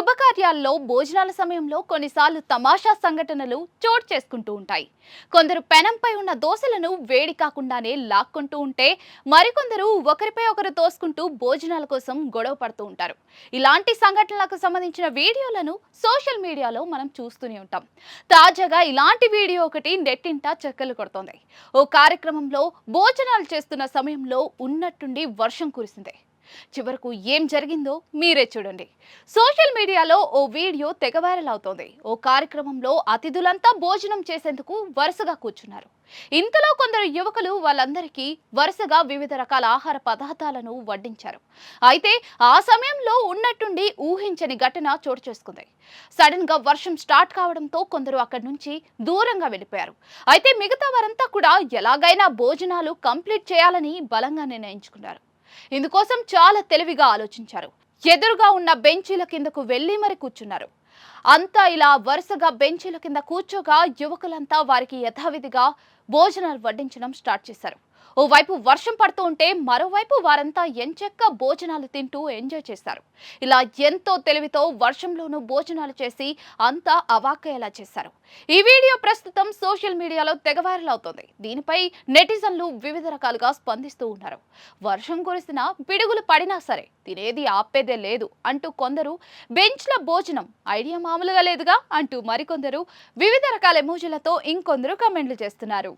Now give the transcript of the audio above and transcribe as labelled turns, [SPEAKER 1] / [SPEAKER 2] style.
[SPEAKER 1] శుభకార్యాల్లో భోజనాల సమయంలో కొన్నిసార్లు తమాషా సంఘటనలు చోటు చేసుకుంటూ ఉంటాయి. కొందరు పెనంపై ఉన్న దోశలను వేడి కాకుండానే లాక్కుంటూ ఉంటే మరికొందరు ఒకరిపై ఒకరు తోసుకుంటూ భోజనాల కోసం గొడవ పడుతూ ఉంటారు. ఇలాంటి సంఘటనలకు సంబంధించిన వీడియోలను సోషల్ మీడియాలో మనం చూస్తూనే ఉంటాం. తాజాగా ఇలాంటి వీడియో ఒకటి నెట్టింట చెక్కలు కొడుతోంది. ఓ కార్యక్రమంలో భోజనాలు చేస్తున్న సమయంలో ఉన్నట్టుండి వర్షం కురిసింది. చివరకు ఏం జరిగిందో మీరే చూడండి. సోషల్ మీడియాలో ఓ వీడియో తెగ వైరల్ అవుతోంది. ఓ కార్యక్రమంలో అతిథులంతా భోజనం చేసేందుకు వరుసగా కూర్చున్నారు. ఇంతలో కొందరు యువకులు వాళ్ళందరికీ వరుసగా వివిధ రకాల ఆహార పదార్థాలను వడ్డించారు. అయితే ఆ సమయంలో ఉన్నట్టుండి ఊహించని ఘటన చోటు చేసుకుంది. సడన్గా వర్షం స్టార్ట్ కావడంతో కొందరు అక్కడి నుంచి దూరంగా వెళ్ళిపోయారు. అయితే మిగతా వారంతా కూడా ఎలాగైనా భోజనాలు కంప్లీట్ చేయాలని బలంగా నిర్ణయించుకున్నారు. ఇందుకోసం చాలా తెలివిగా ఆలోచించారు. ఎదురుగా ఉన్న బెంచీల కిందకు వెళ్ళి మరి కూర్చున్నారు. అంతా ఇలా వరుసగా బెంచీల కింద కూర్చోగా యువకులంతా వారికి యథావిధిగా భోజనాలు వడ్డించడం స్టార్ట్ చేశారు. ఓవైపు వర్షం పడుతూ ఉంటే మరోవైపు వారంతా ఎంచెక్క భోజనాలు తింటూ ఎంజాయ్ చేశారు. ఇలా ఎంతో తెలివితో వర్షంలోనూ భోజనాలు చేసి అంతా అవాక్కయ్యేలా చేశారు. ఈ వీడియో ప్రస్తుతం సోషల్ మీడియాలో తెగ వైరల్ అవుతోంది. దీనిపై నెటిజన్లు వివిధ రకాలుగా స్పందిస్తూ ఉన్నారు. వర్షం కురిసినా పిడుగులు పడినా సరే తినేది ఆపేదే లేదు అంటూ కొందరు బెంచ్ల భోజనం ఐడియా మామూలుగా లేదుగా అంటూ మరికొందరు వివిధ రకాల ఎమోజీలతో ఇంకొందరు కమెంట్లు చేస్తున్నారు.